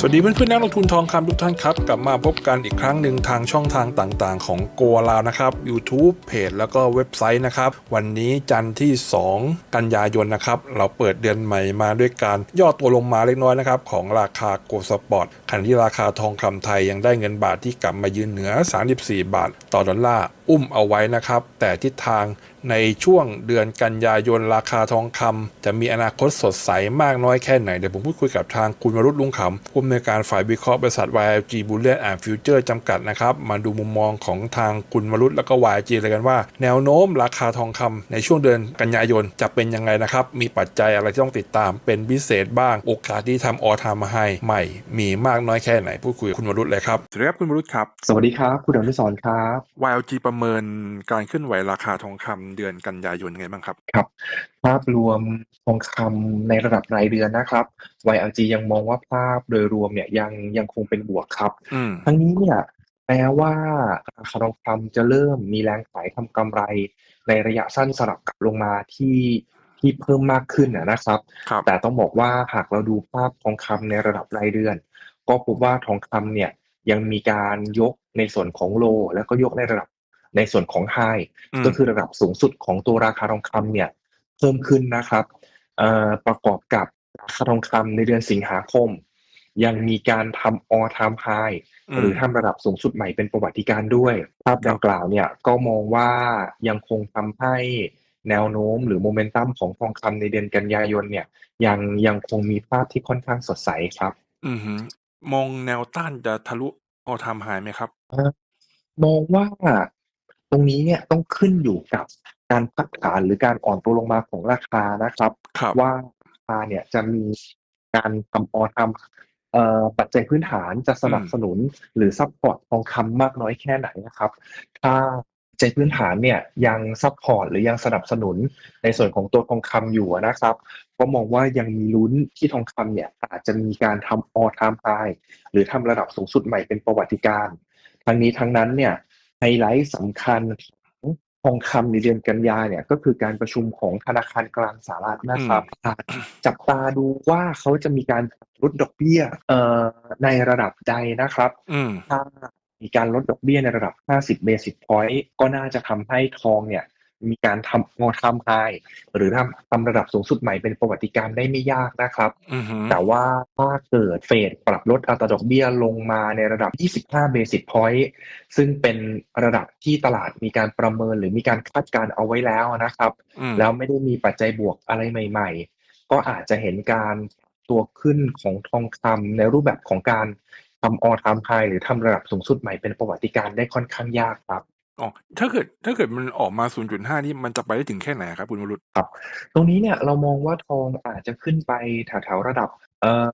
สวัสดีเพื่อนๆนักลงทุนทองคำทุกท่านครับ กลับมาพบกันอีกครั้งหนึ่งทางช่องทางต่างๆ ของโกลาวนะครับ YouTube เพจแล้วก็เว็บไซต์นะครับ วันนี้จันทร์ที่ 2 กันยายนนะครับ เราเปิดเดือนใหม่มาด้วยการย่อตัวลงมาเล็กน้อยนะครับ ของราคาโกลสปอร์ตขณะที่ราคาทองคำไทยยังได้เงินบาทที่กลับมายืนเหนือ 34 บาท ต่อดอลลาร์ อุ้มเอาไว้นะครับ แต่ทิศทางในช่วงเดือนกันยายนราคาทองคำจะมีอนาคตสดใสมากน้อยแค่ไหน เดี๋ยวผมพูดคุยกับทางคุณวรุษลุงขำผู้อำนวยการฝ่ายวิเคราะห์บริษัท YLG Bullion and Future จำกัดนะครับ มาดูมุมมองของทางคุณวรุษแล้วก็ YLG เลยกันว่า แนวโน้มราคาทองคำในช่วงเดือนกันยายนจะเป็นยังไงนะครับ มีปัจจัยอะไรที่ต้องติดตามเป็นพิเศษบ้าง โอกาสที่ทำออทามให้ใหม่ มีมากน้อยแค่ไหนพูดคุยกับคุณวรุษเลยครับสวัสดีครับคุณวรุษครับ สวัสดีครับคุณอนุสรณ์ครับ YLG ประเมินการเคลื่อนไหวราคาทองคำเดือนกันยายนยังไงบ้างครับ ครับ ภาพรวมทองคำในระดับรายเดือนนะครับ YLG ยังมองว่าภาพโดยรวมเนี่ยยังยังคงเป็นบวกครับอืมทั้งนี้เนี่ยแม้ว่าราคาทองคำจะเริ่มมีแรงขายทำกำไร ในระยะสั้นสลับกลับลงมาที่ที่เพิ่มมากขึ้นนะนะครับครับแต่ต้องบอกว่าหากเราดูภาพทองคำในระดับรายเดือน ก็พบว่าทองคำเนี่ยยังมีการยกในส่วนของโล แล้วก็ยกในระดับ ในส่วนของไฮอืมก็คือระดับสูงสุดของตัวราคาทองคำเนี่ยเพิ่มขึ้นนะครับเอ่อประกอบกับราคาทองคำในเดือนสิงหาคม ยังมีการทำ all time high หรือทำระดับสูงสุดใหม่เป็นประวัติการณ์ด้วย ภาพดังกล่าวเนี่ยก็มองว่ายังคงทำให้แนวโน้มหรือโมเมนตัมของทองคำในเดือนกันยายนเนี่ย ยังยังคงมีภาพที่ค่อนข้างสดใสครับ อือหือมองแนวต้านจะทะลุออทามไฮไหมครับมองว่า ตรงนี้เนี่ยต้องขึ้นอยู่กับการพักฐานหรือการอ่อนตัวลงมาของราคานะครับ ครับ ว่าราคาเนี่ยจะมีการทำออทำเอ่อปัจจัยพื้นฐานจะสนับสนุนหรือซัพพอร์ตทองคำมากน้อยแค่ไหนนะครับ ถ้าปัจจัยพื้นฐานเนี่ยยังซัพพอร์ตหรือยังสนับสนุนในส่วนของตัวทองคำอยู่นะครับ ก็มองว่ายังมีลุ้นที่ทองคำเนี่ยอาจจะมีการทำ all time high หรือทำระดับสูงสุดใหม่เป็นประวัติการณ์ทั้งนี้ทั้งนั้นเนี่ย ไฮไลท์สำคัญของทองคำในเดือนกันยาเนี่ย ก็คือการประชุมของธนาคารกลางสหรัฐนะครับอาจจับตาดูว่าเขาจะมีการลดดอกเบี้ยเอ่อในระดับใดนะครับอืมถ้ามีการลดดอกเบี้ยในระดับ 50 basis point ก็น่าจะทำให้ทองเนี่ย มีการทำงอทำไฮหรือทำทำระดับสูงสุดใหม่เป็นประวัติการณ์ได้ไม่ยากนะครับอือหือแต่ว่าถ้าเกิดเฟดปรับลดอัตราดอกเบี้ยลงมาในระดับ 25 basis point ซึ่งเป็นระดับที่ตลาดมีการประเมินหรือมีการคาดการณ์เอาไว้แล้วนะครับอืมแล้วไม่ได้มีปัจจัยบวกอะไรใหม่ ๆ ก็อาจจะเห็นการตัวขึ้นของทองคำในรูปแบบของการทำออทามไฮหรือทำระดับสูงสุดใหม่เป็นประวัติการณ์ได้ค่อนข้างยากครับ อ๋อ ถ้าเกิด ถ้าเกิดมันออกมา 0.5 นี่มันจะไปได้ถึงแค่ไหนครับคุณวรุษตรงนี้เนี่ยเรามองว่าทองอาจจะขึ้นไปแถว ๆ ระดับ เอ่อ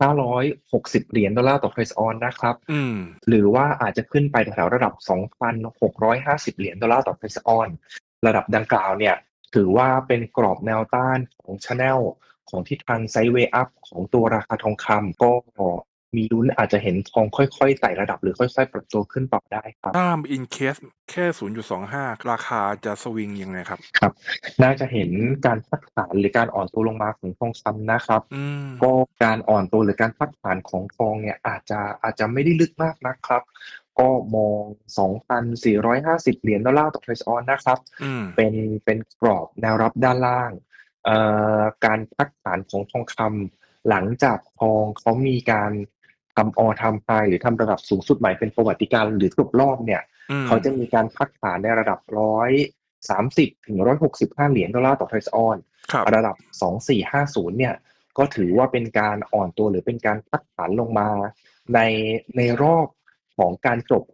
2,560 เหรียญ ดอลลาร์ต่อเทรซออนนะครับ อืม หรือว่าอาจจะขึ้นไปแถว ๆ ระดับ 2,650 เหรียญ ดอลลาร์ต่อเทรซออนระดับดังกล่าวเนี่ย ถือว่าเป็นกรอบแนวต้านของช n นล ของทิศทาง ไซด์เวย์ อัพของตัวราคาทองคำ ก็ มีลุ้นอาจจะเห็นทองค่อยๆไต่ระดับหรือค่อยๆปรับตัวขึ้นต่อได้ครับถ้า in case แค่ 0.25 ราคาจะสวิงยังไงครับ น่าจะเห็นการพักฐานหรือการอ่อนตัวลงมาของทองคำนะครับอืมก็การอ่อนตัวหรือการพักฐานของทองเนี่ยอาจจะอาจจะไม่ได้ลึกมากนะครับ ก็มอง 2,450 เหรียญดอลลาร์ต่อเทรซออนนะครับอืมเป็นเป็นกรอบแนวรับด้านล่างเอ่อการพักฐานของทองคำหลังจากทองเขามีการ ทำออทำไฮหรือทำระดับสูงสุดใหม่เป็นประวัติการณ์หรือจบรอบเนี่ยอืมเขาจะมีการพักฐานในระดับร้อยสามสิบถึงร้อยหกสิบห้าเหรียญดอลลาร์ต่อเทรซออนครับระดับสองสี่ห้าศูนย์เนี่ยก็ถือว่าเป็นการอ่อนตัวหรือเป็นการพักฐานลงมาในในรอบของการจบ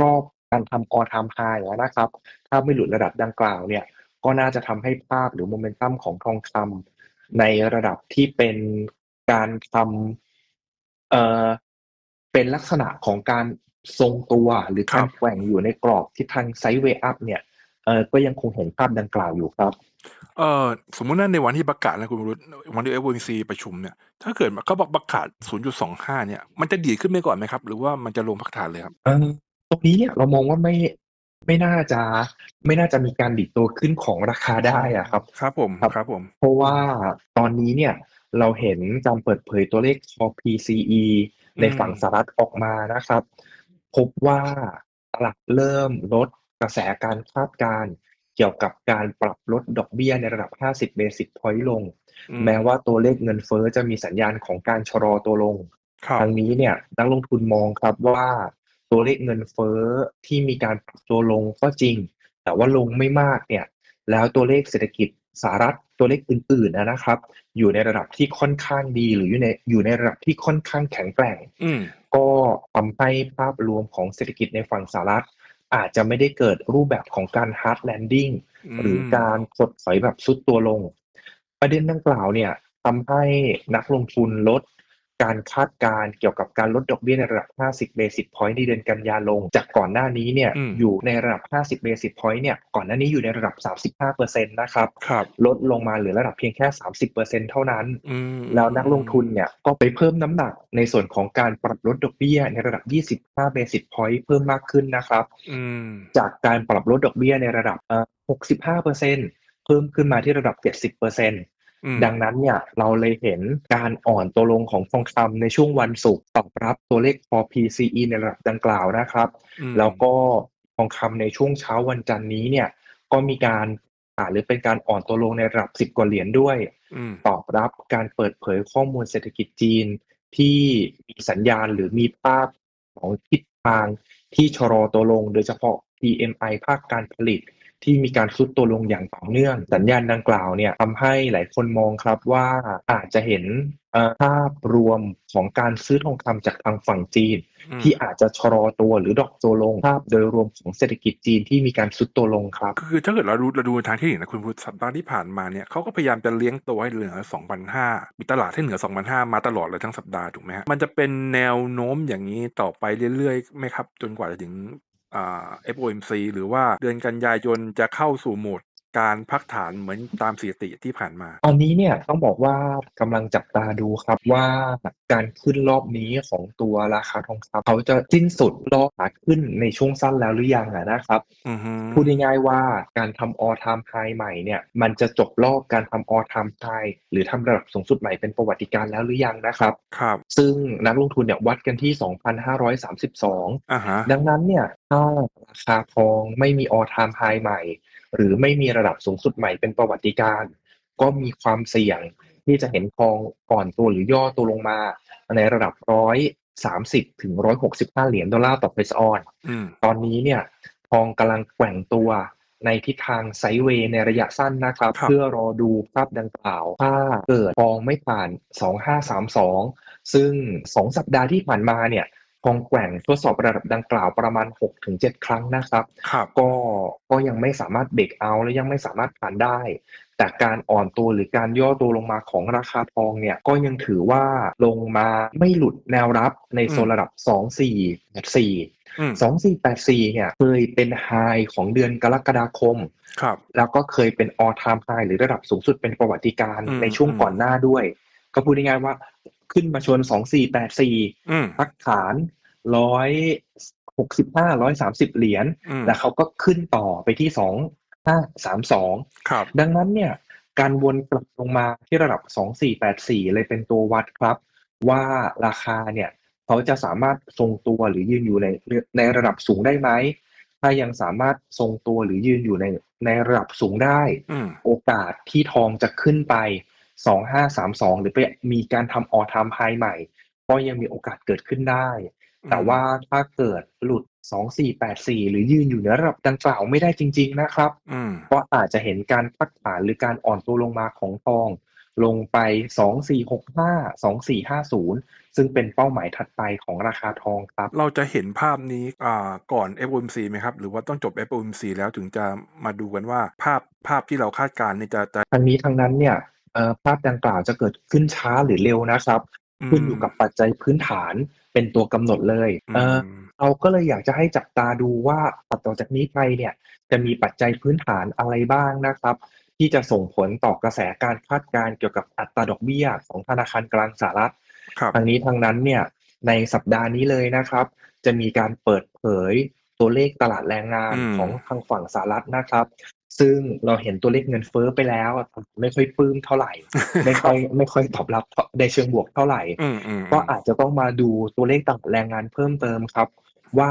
รอบการทำออทามไฮนะครับ ถ้าไม่หลุดระดับดังกล่าวเนี่ย ก็น่าจะทำให้ภาพหรือโมเมนตัมของทองคำในระดับที่เป็นการทำ เอ่อเป็นลักษณะของการทรงตัวหรือการครับแกว่งอยู่ในกรอบทิศทางไซด์เวย์อัพเนี่ยเออก็ยังคงเห็นภาพดังกล่าวอยู่ครับเอ่อสมมุติว่าในวันที่ประกาศนะคุณวรุษวันที่ FOMC ประชุมเนี่ย ถ้าเกิดเขาบอกประกาศ 0.25 เนี่ย มันจะดีดขึ้นไปก่อนไหมครับ หรือว่ามันจะลงพักฐานเลยครับเออตรงนี้เนี่ยเรามองว่าไม่ไไม่น่าจะไม่น่าจะมีการดิดตัวขึ้นของราคาได้อะครับ ครับผมครับครับผม เพราะว่าตอนนี้เนี่ย เราเห็นการเปิดเผยตัวเลข core PCE ในฝั่งสหรัฐออกมานะครับ พบว่าตลาดเริ่มลดกระแสการคาดการณ์เกี่ยวกับการปรับลดดอกเบี้ยในระดับ 50 basis point ลงอืมแม้ว่าตัวเลขเงินเฟ้อจะมีสัญญาณของการชะลอตัวลงครับทางนี้เนี่ยนักลงทุนมองครับว่าตัวเลขเงินเฟ้อที่มีการปรับตัวลงก็จริง แต่ว่าลงไม่มากเนี่ย แล้วตัวเลขเศรษฐกิจ สหรัฐตัวเลขอื่นๆนะครับ อยู่ในระดับที่ค่อนข้างดีหรืออยู่ในอยู่ในระดับที่ค่อนข้างแข็งแกร่งอืมก็ทำให้ภาพรวมของเศรษฐกิจในฝั่งสหรัฐ อาจจะไม่ได้เกิดรูปแบบของการ hard landing อืมหรือการถดถอยแบบซุดตัวลง ประเด็นดังกล่าวเนี่ยทำให้นักลงทุนลด การคาดการณ์เกี่ยวกับการลดดอกเบี้ยในระดับ 50 basis point ในเดือนกันยาลง จากก่อนหน้านี้เนี่ยอืมอยู่ในระดับ 50 basis point เนี่ยก่อนหน้านี้อยู่ในระดับ 35%นะครับครับลดลงมาเหลือระดับเพียงแค่ 30%เท่านั้นอืมแล้วนักลงทุนเนี่ยก็ไปเพิ่มน้ำหนักในส่วนของการปรับลดดอกเบี้ยในระดับ 25 basis point เพิ่มมากขึ้นนะครับอืมจากการปรับลดดอกเบี้ยในระดับเอ่อ65%เพิ่มขึ้นมาที่ระดับ 70%อืม ดังนั้นเนี่ยเราเลยเห็นการอ่อนตัวลงของทองคำในช่วงวันศุกร์ตอบรับตัวเลข core PCE ในระดับดังกล่าวนะครับอืมแล้วก็ทองคำในช่วงเช้าวันจันทร์นี้เนี่ยก็มีการอ่าหรือเป็นการอ่อนตัวลงในระดับ10กว่าเหรียญด้วยอืมตอบรับการเปิดเผยข้อมูลเศรษฐกิจจีน ที่มีสัญญาณหรือมีภาพของทิศทางที่ชะลอตัวลง โดยเฉพาะ PMI ภาคการผลิต ที่มีการซุดตัวลงอย่างต่อเนื่อง สัญญาณดังกล่าวเนี่ยทำให้หลายคนมองครับว่าอาจจะเห็นเอ่อภาพรวมของการซื้อทองคำจากทางฝั่งจีนอืมที่อาจจะชะลอตัวหรือดรอกตัวลงภาพโดยรวมของเศรษฐกิจจีนที่มีการซุดตัวลงครับ คือถ้าเกิดเราดูเราดูทางที่หนึ่งนะคุณพุทธสัปดาห์ที่ผ่านมาเนี่ยเขาก็พยายามจะเลี้ยงตัวให้เหลือ2,500มีตลาดให้เหนือ2,500มาตลอดเลยทั้งสัปดาห์ถูกไหมฮะมันจะเป็นแนวโน้มอย่างนี้ต่อไปเรื่อยๆไหมครับ จนกว่าจะถึงอ่า FOMC หรือว่าเดือนกันยายนจะเข้าสู่โหมด การพักฐานเหมือนตามสถิติที่ผ่านมา ตอนนี้เนี่ยต้องบอกว่ากำลังจับตาดูครับว่าการขึ้นรอบนี้ของตัวราคาทองคำเขาจะสิ้นสุดรอบขาขึ้นในช่วงสั้นแล้วหรือยังอะนะครับอือฮึพูดง่ายๆว่าการทำ all time high ใหม่เนี่ยมันจะจบรอบการทำ all time high หรือทำระดับสูงสุดใหม่เป็นประวัติการณ์แล้วหรือยังนะครับครับ ซึ่งนักลงทุนเนี่ยวัดกันที่ 2,532อ่าฮะดังนั้นเนี่ยถ้าราคาทองไม่มี all time high ใหม่ หรือไม่มีระดับสูงสุดใหม่เป็นประวัติการณ์ก็มีความเสี่ยงที่จะเห็นทองก่อนตัวหรือย่อตัวลงมา ในระดับร้อยสามสิบถึงร้อยหกสิบห้าเหรียญดอลลาร์ต่อเปซออนอืมตอนนี้เนี่ยทองกำลังแกว่งตัวในทิศทางไซด์เวย์ในระยะสั้นนะครับครับเพื่อรอดูภาพดังกล่าว ถ้าเกิดทองไม่ผ่าน 2532 ซึ่ง 2 สัปดาห์ที่ผ่านมาเนี่ย ทองแกว่งทดสอบระดับดังกล่าวประมาณ 6-7 ครั้งนะครับครับก็ก็ยังไม่สามารถเบรกเอาท์และยังไม่สามารถผ่านได้ แต่การอ่อนตัวหรือการย่อตัวลงมาของราคาทองเนี่ยก็ยังถือว่าลงมาไม่หลุดแนวรับในโซนระดับ 2484อืม2484 เนี่ยเคยเป็นไฮของเดือนกรกฎาคมครับแล้วก็เคยเป็น all time high หรือระดับสูงสุดเป็นประวัติการณ์อืมในช่วงอืมก่อนหน้าด้วย ก็พูดง่ายๆว่าขึ้นมาชน 2484อืมพักฐาน ร้อยหกสิบห้าร้อยสามสิบเหรียญอืมแล้วเขาก็ขึ้นต่อไปที่สองห้าสามสองครับดังนั้นเนี่ยการวนกลับลงมาที่ระดับสองสี่แปดสี่เลยเป็นตัววัดครับ ว่าราคาเนี่ยเขาจะสามารถทรงตัวหรือยืนอยู่ในในระดับสูงได้ไหมถ้ายังสามารถทรงตัวหรือยืนอยู่ในในระดับสูงได้อืมโอกาสที่ทองจะขึ้นไป 2532 หรือไปมีการทำออทามไฮใหม่ ก็ยังมีโอกาสเกิดขึ้นได้ แต่ว่าถ้าเกิดหลุด 2484 หรือยืนอยู่ในระดับดังกล่าวไม่ได้จริง ๆ นะครับอืมก็อาจจะเห็นการพักฐานหรือการอ่อนตัวลงมาของทอง ลงไป 2465 2450 ซึ่งเป็นเป้าหมายถัดไปของราคาทองครับ เราจะเห็นภาพนี้อ่าก่อน FOMC ไหมครับ หรือว่าต้องจบ FOMC แล้วถึงจะมาดูกันว่าภาพภาพที่เราคาดการณ์เนี่ยจะจะทางนี้ทางนั้นเนี่ยเอ่อภาพดังกล่าวจะเกิดขึ้นช้าหรือเร็วนะครับขึ้นอยู่กับปัจจัยพื้นฐาน เป็นตัวกำหนดเลยอืเอ่อมเราก็เลยอยากจะให้จับตาดูว่าต่อจากนี้ไปเนี่ยจะมีปัจจัยพื้นฐานอะไรบ้างนะครับ ที่จะส่งผลต่อกระแสการคาดการณ์เกี่ยวกับอัตราดอกเบี้ยของธนาคารกลางสหรัฐครับทางนี้ทางนั้นเนี่ยในสัปดาห์นี้เลยนะครับ จะมีการเปิดเผย ตัวเลขตลาดแรงงานอืมของทางฝั่งสหรัฐนะครับ ซึ่งเราเห็นตัวเลขเงินเฟ้อไปแล้ว ไม่ค่อยปลื้มเท่าไหร่ ไม่ค่อยไม่ค่อยตอบรับในเชิงบวกเท่าไหร่อืมอืมก็อาจจะต้องมาดูตัวเลขตลาดแรงงานเพิ่มเติมครับ ว่า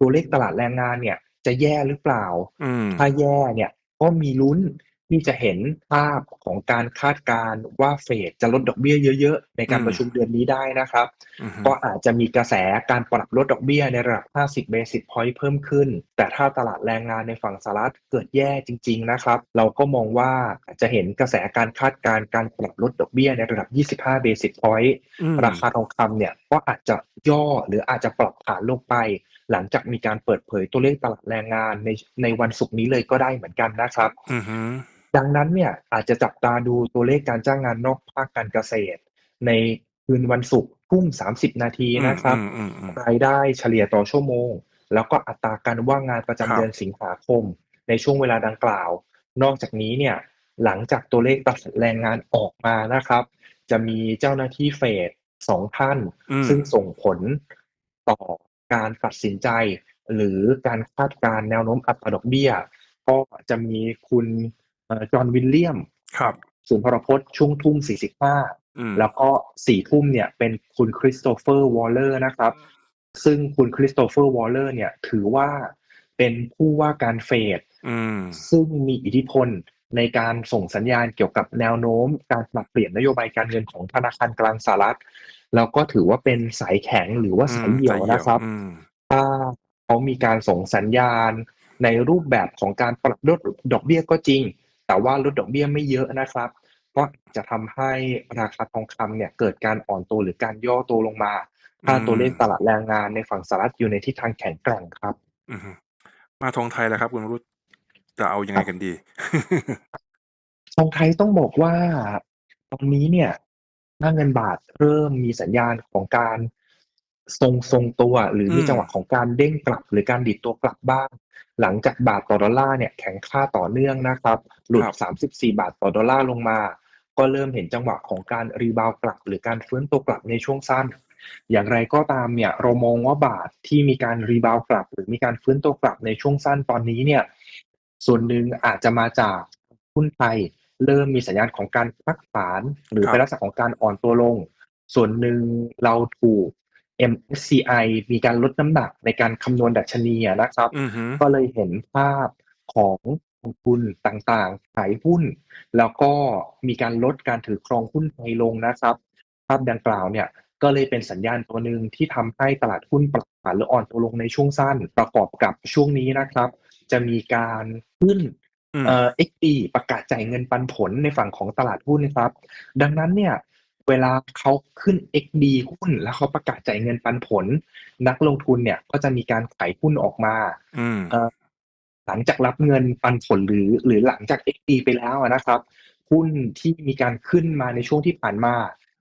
ตัวเลขตลาดแรงงานเนี่ย จะแย่หรือเปล่าอืมถ้าแย่เนี่ยก็มีลุ้น ที่จะเห็นภาพของการคาดการณ์ว่าเฟดจะลดดอกเบี้ยเยอะๆ ในการอืมประชุมเดือนนี้ได้นะครับอืมก็อาจจะมีกระแสการปรับลดดอกเบี้ยในระดับ 50 basis point เพิ่มขึ้น แต่ถ้าตลาดแรงงานในฝั่งสหรัฐเกิดแย่จริง ๆ นะครับ เราก็มองว่าอาจจะเห็นกระแสการคาดการณ์การปรับลดดอกเบี้ยในระดับ 25 basis point อืมราคาทองคำเนี่ยก็อาจจะย่อหรืออาจจะปรับฐานลงไปหลังจากมีการเปิดเผยตัวเลขตลาดแรงงานในในวันศุกร์นี้เลยก็ได้เหมือนกันนะครับอืมฮึ ดังนั้นเนี่ยอาจจะจับตาดูตัวเลขการจ้างงานนอกภาคการเกษตร ในคืนวันศุกร์ทุ่ม30นาทีนะครับอืมอืมอืมรายได้เฉลี่ยต่อชั่วโมง แล้วก็อัตราการว่างงานประครัจำบเดือนสิงหาคม ในช่วงเวลาดังกล่าว นอกจากนี้เนี่ยหลังจากตัวเลขตลาดแรงงานออกมานะครับ จะมีเจ้าหน้าที่เฟดสองท่านอืมซึ่งส่งผลต่อการตัดสินใจ หรือการคาดการณ์แนวโน้มอัตราดอกเบี้ย ก็จะมีคุณเอ่อ จอห์นวิลเลียมครับศูนย์พรพจน์ช่วงทุ่ม45อืมแล้วก็สี่ทุ่มเนี่ยเป็นคุณคริสโตเฟอร์วอลเลอร์นะครับ ซึ่งคุณคริสโตเฟอร์วอลเลอร์เนี่ยถือว่าเป็นผู้ว่าการเฟดอืมซึ่งมีอิทธิพลในการส่งสัญญาณเกี่ยวกับแนวโน้ม การปรับเปลี่ยนนโยบายการเงินของธนาคารกลางสหรัฐ แล้วก็ถือว่าเป็นสายแข็งหรือว่าสายเหี่ยวนะครับอืมถ้าเขามีการส่งสัญญาณในรูปแบบของการปรับลดดอกเบี้ยก็จริง แต่ว่าลดดอกเบี้ยไม่เยอะนะครับ ก็จะทำให้ราคาทองคำเนี่ยเกิดการอ่อนตัวหรือการย่อตัวลงมาถ้าอืมตัวเลขตลาดแรงงานในฝั่งสหรัฐอยู่ในทิศทางแข็งแกร่งครับอืมฮึมาทองไทยแล้วครับ คุณวรุษจะเอายังไงกันดี ทองไทยต้องบอกว่า ตอนนี้เนี่ยหน้าเงินบาทเริ่มมีสัญญาณของการ ทรงทรงตัวหรือมีอืมจังหวะของการเด้งกลับหรือการดิดตัวกลับบ้าง หลังจากบาทต่อดอลลาร์เนี่ยแข็งค่าต่อเนื่องนะครับ หลุด 34 บาทต่อดอลลาร์ลงมา ก็เริ่มเห็นจังหวะของการรีบาวด์กลับ หรือการฟื้นตัวกลับในช่วงสั้น อย่างไรก็ตามเนี่ยเรามองว่าบาทที่มีการรีบาวด์กลับ หรือมีการฟื้นตัวกลับในช่วงสั้นตอนนี้เนี่ยส่วนหนึ่งอาจจะมาจากหุ้นไทยเริ่มมีสัญญาณของการพักฐาน หรือครับเป็นลักษณะของการอ่อนตัวลง ส่วนหนึ่งเราถูก MSCI มีการลดน้ำหนักในการคำนวณดัชนีอะนะครับอืมฮึก็เลยเห็นภาพของกองทุนต่างๆ ขายหุ้น แล้วก็มีการลดการถือครองหุ้นไทยลงนะครับ ภาพดังกล่าวเนี่ยก็เลยเป็นสัญญาณตัวหนึ่งที่ทำให้ตลาดหุ้นปรับฐานหรืออ่อนตัวลงในช่วงสั้น ประกอบกับช่วงนี้นะครับ จะมีการขึ้นอืมเอ่อ XD ประกาศจ่ายเงินปันผลในฝั่งของตลาดหุ้นนะครับ ดังนั้นเนี่ย เวลาเขาขึ้น XD หุ้นแล้วเขาประกาศจ่ายเงินปันผล นักลงทุนเนี่ยก็จะมีการขายหุ้นออกมาอืมเอ่อหลังจากรับเงินปันผลหรือ หรือหลังจาก XD ไปแล้วอะนะครับ หุ้นที่มีการขึ้นมาในช่วงที่ผ่านมา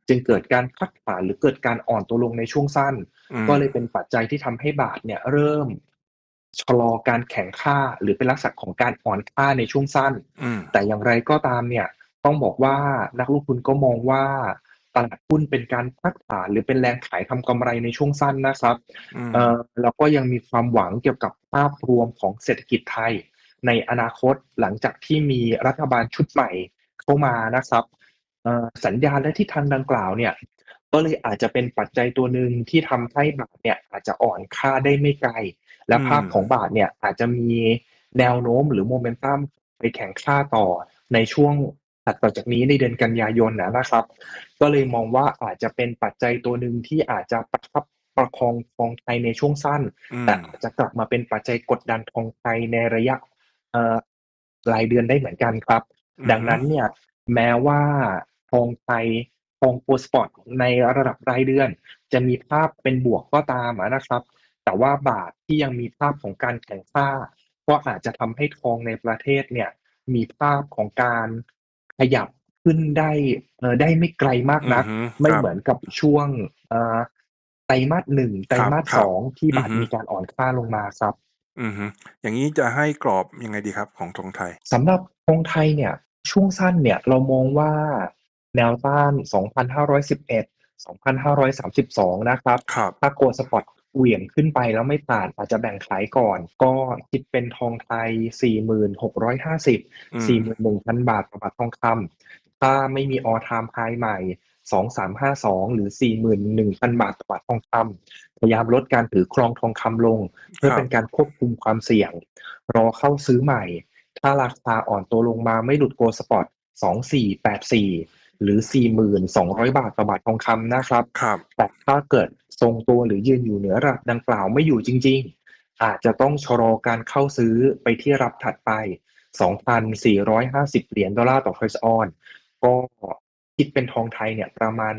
จึงเกิดการพักฐานหรือเกิดการอ่อนตัวลงในช่วงสั้นอืมก็เลยเป็นปัจจัยที่ทำให้บาทเนี่ย เริ่มชะลอการแข่งค่าหรือเป็นลักษณะของการอ่อนค่าในช่วงสั้นอืมแต่อย่างไรก็ตามเนี่ย ต้องบอกว่านักลงทุนก็มองว่า ตลาดหุ้นเป็นการพักฐานหรือเป็นแรงขายทำกำไรในช่วงสั้นนะครับอืมเอ่อแล้วก็ยังมีความหวังเกี่ยวกับภาพรวมของเศรษฐกิจไทย ในอนาคตหลังจากที่มีรัฐบาลชุดใหม่เข้ามานะครับเอ่อสัญญาณและทิศทางดังกล่าวเนี่ยก็เลยอาจจะเป็นปัจจัยตัวหนึ่งที่ทำให้บาทเนี่ยอาจจะอ่อนค่าได้ไม่ไกล และอืมภาพของบาทเนี่ยอาจจะมีแนวโน้มหรือโมเมนตัมไปแข่งค่าต่อในช่วง ถัดต่อจากนี้ในเดือนกันยายนนะนะครับ ก็เลยมองว่าอาจจะเป็นปัจจัยตัวหนึ่งที่อาจจะประคับประคองทองไทยในช่วงสั้นอืมแต่อาจจะกลับมาเป็นปัจจัยกดดันทองไทยในระยะเอ่อรายเดือนได้เหมือนกันครับ ดังนั้นเนี่ยแม้ว่าทองไทยทองโปรสปอร์ตในระดับรายเดือน จะมีภาพเป็นบวกก็ตามอะนะครับ แต่ว่าบาทที่ยังมีภาพของการแข่งค่า ก็อาจจะทำให้ทองในประเทศเนี่ยมีภาพของการ ขยับขึ้นได้เอ่อได้ไม่ไกลมากนักอือฮึไม่ครับเหมือนกับช่วงเอ่อไตรมาสหนึ่งไตรมาสครับสองที่บาทอือฮึมีการอ่อนค่าลงมาครับ อืมฮึอย่างนี้จะให้กรอบยังไงดีครับของทองไทยสำหรับทองไทยเนี่ย ช่วงสั้นเนี่ยเรามองว่าแนวต้าน 2,511 2,532 นะครับครับถ้าโกลสปอต เหวี่ยงขึ้นไปแล้วไม่ผ่านอาจจะแบ่งขายก่อน ก็คิดเป็นทองไทย 4650 41,000 บาทต่อบาททองคำถ้าไม่มีออทามไฮใหม่ 2352 หรือ 41,000 บาทต่อบาททองคำพยายามลดการถือครองทองคำลง เพื่อครับเป็นการควบคุมความเสี่ยง รอเข้าซื้อใหม่ ถ้าราคาอ่อนตัวลงมาไม่หลุดโกลสปอร์ต2484 หรือ 4,200 บาทต่อบาททองคำนะครับครับแต่ถ้าเกิด ทรงตัวหรือยืนอยู่เหนือระดับดังกล่าวไม่อยู่จริง ๆ อาจจะต้องชะลอการเข้าซื้อไปที่รับถัดไป 2,450 เหรียญดอลลาร์ต่อเฟสออนก็คิดเป็นทองไทยเนี่ยประมาณ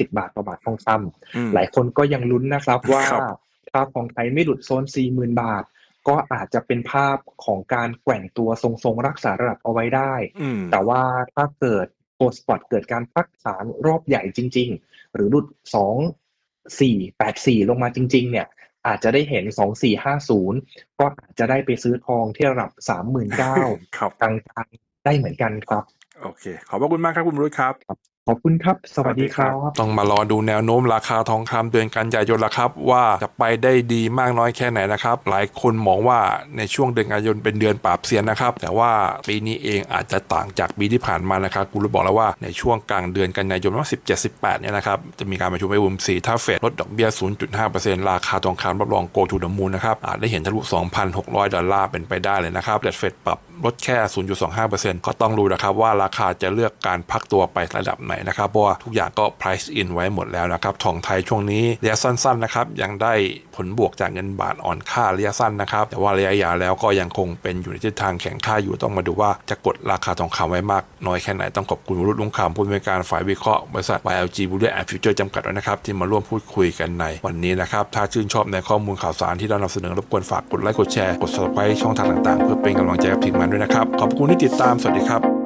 39,650 บาทต่อบาททองคำหลายคนก็ยังลุ้นนะครับว่าครับถ้าทองไทยไม่หลุดโซน 40,000 บาท ก็อาจจะเป็นภาพของการแกว่งตัวทรงๆรักษาระดับเอาไว้ได้อืมแต่ว่าถ้าเกิดโกลสปอตเกิดการพักฐานรอบใหญ่จริง ๆ หรือหลุดสองสี่แปดสี่ลงมาจริง ๆ เนี่ย อาจจะได้เห็นสองสี่ห้าศูนย์ก็อาจจะได้ไปซื้อทองที่ระดับสามหมื่นเก้าครับกลางๆได้เหมือนกันครับ โอเค ขอบพระคุณมากครับคุณวรุษครับ ขอบคุณครับ สวัสดีครับ ต้องมารอดูแนวโน้มราคาทองคำเดือนกันยายนละครับ ว่าจะไปได้ดีมากน้อยแค่ไหนนะครับ หลายคนมองว่าในช่วงเดือนกันยายนเป็นเดือนปราบเซียนนะครับ แต่ว่าปีนี้เองอาจจะต่างจากปีที่ผ่านมานะครับกูรู้บอกแล้วว่าในช่วงกลางเดือนกันยายนว่า17 18เนี่ยนะครับจะมีการประชุมไอวุม4ถ้าเฟดลดดอกเบี้ย 0.5%ราคาทองคำรับรองโกทูดมูลนะครับอาจได้เห็นทะลุ 2,600 ดอลลาร์เป็นไปได้เลยนะครับแต่เฟดปรับ ลดแค่ 0.25%ก็ต้องรู้นะครับว่าราคาจะเลือกการพักตัวไประดับไหนนะครับเพราะว่าทุกอย่างก็ price in ไว้หมดแล้วนะครับทองไทยช่วงนี้ระยะสั้นๆนะครับยังได้ผลบวกจากเงินบาทอ่อนค่าระยะสั้นนะครับ แต่ว่าระยะยาวแล้วก็ยังคงเป็นอยู่ในทิศทางแข็งค่าอยู่ต้องมาดูว่าจะกดราคาทองคำไว้มากน้อยแค่ไหนต้องขอบคุณรุษลุงคำผู้อำนการฝ่ายวิเคราะห์บริษัท YLG b u l l e and Future จำกัดนะครับที่มาร่วมพูดคุยกันในวันนี้นะครับถ้าชื่นชอบในข้อมูลข่าวสารที่เรานำเสนอรบกวนฝากกดไลค์กดแชร์กด subscribe ช่องทางต่างๆ เพื่อเป็นกำลังใจกับทีมงานด้วยนะครับขอบคุณที่ติดตามสวัสดีครับ